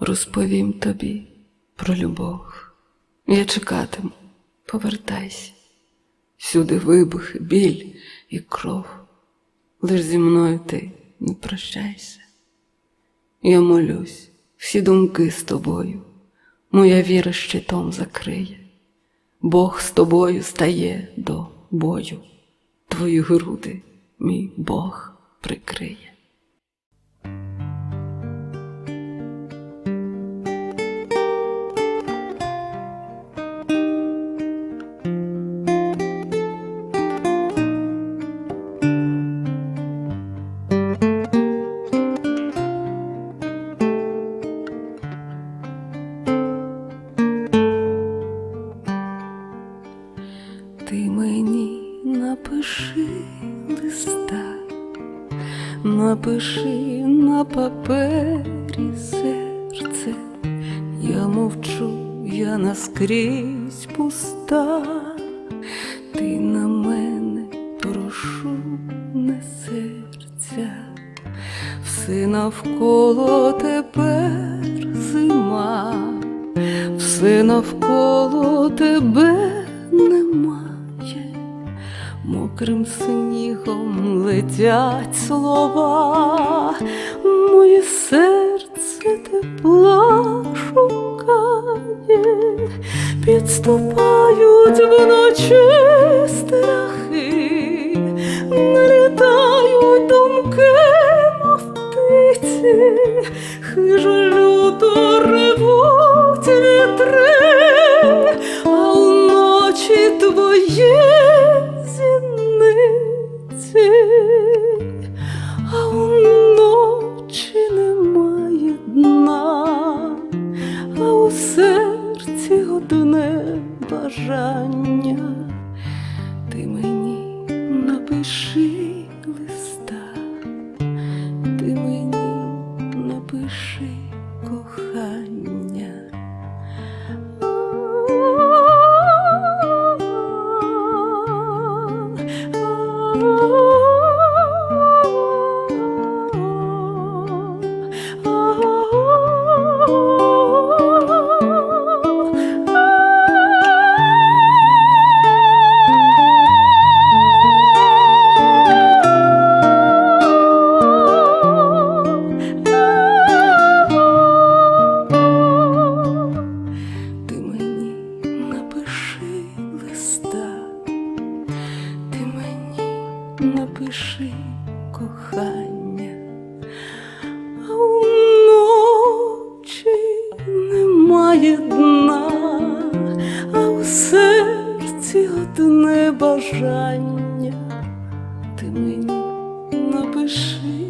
розповім тобі про любов. Я чекатиму, повертайся. Всюди вибухи, біль і кров. Лиш зі мною ти не прощайся. Я молюсь, всі думки з тобою, моя віра щитом закриє. Бог з тобою стає до бою, твої груди мій Бог прикриє. Напиши листа, напиши на папері серце, я мовчу, я наскрізь пуста, ти на мене прошу не серця, все навколо тепер зима, все навколо тебе немає, мокрим снігом летять слова, моє серце тепла шукає, підступають вночі страхи, налітають думки, мов птиці, хижо серці одне бажання. Ти мені напиши напиши кохання, а уночі немає дна, а у серці одне бажання, ти мені напиши